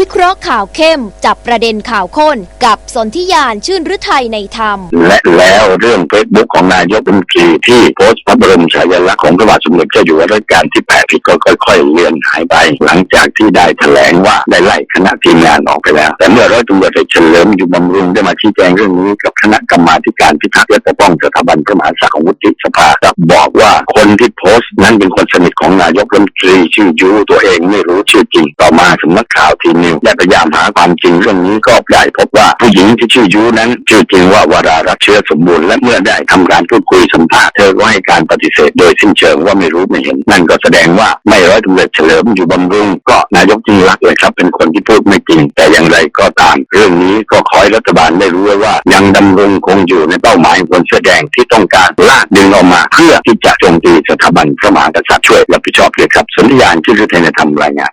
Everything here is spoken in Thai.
วิเคราะห์ข่าวเข้ม จับประเด็นข่าวข้น กับสนธิยานชื่นฤทัยในธรรม และแล้วเรื่องเฟซบุ๊กของนายกรัฐมนตรีที่โพสต์พระบรมฉายาลักษณ์ของพระบาทสมเด็จเจ้าอยู่หัวรัชกาลที่แปดที่ก็ค่อย ๆเลือนหายไป หลังจากที่ได้แถลงว่าได้ไล่คณะทีมงานออกไปแล้ว แต่เมื่อร้อยตำรวจเอกเฉลิมอยู่บำรุงได้มาชี้แจงเรื่องนี้กับคณะกรรมาการพิทักษ์และปกป้องสถาบันพระมหากษัตริย์ของวุฒิสภากลับบอก ว่าคนที่โพสต์นั้นเป็นคนสนิทของนายกรัฐมนตรีชื่อยูตัวเองไม่รู้ชื่อจริงต่อมาสำนักข่าวทีนิวได้พยายามหาความจริงเรื่องนี้ก็ได้พบว่าผู้หญิงที่ชื่อยูนั้นชื่อจริงว่าวารารัตเชื้อสมบูรณ์และเมื่อได้ทำการพูดคุยสัมภาษณ์เธอก็ให้การปฏิเสธโดยสิ้นเชิงว่าไม่รู้ไม่เห็น นั่นก็แสดงว่าไม่ร้อยตำรวจเฉลิมอยู่บำรุงก็นายกจริงรักเลยครับเป็นคนที่พูดไม่จริงานเรื่องนี้ก็ขอให้รัฐบาลได้รู้ไว้ว่า ยังดำรงคงอยู่ในเป้าหมายของคนเสื้อแดงที่ต้องการลากดึงออกมาเพื่อที่จะโจมตีสถาบันพระมหากษัตริย์ช่วยรับผิดชอบเลยครับสัญญานชื่อฤทัยในธรรมรายงาน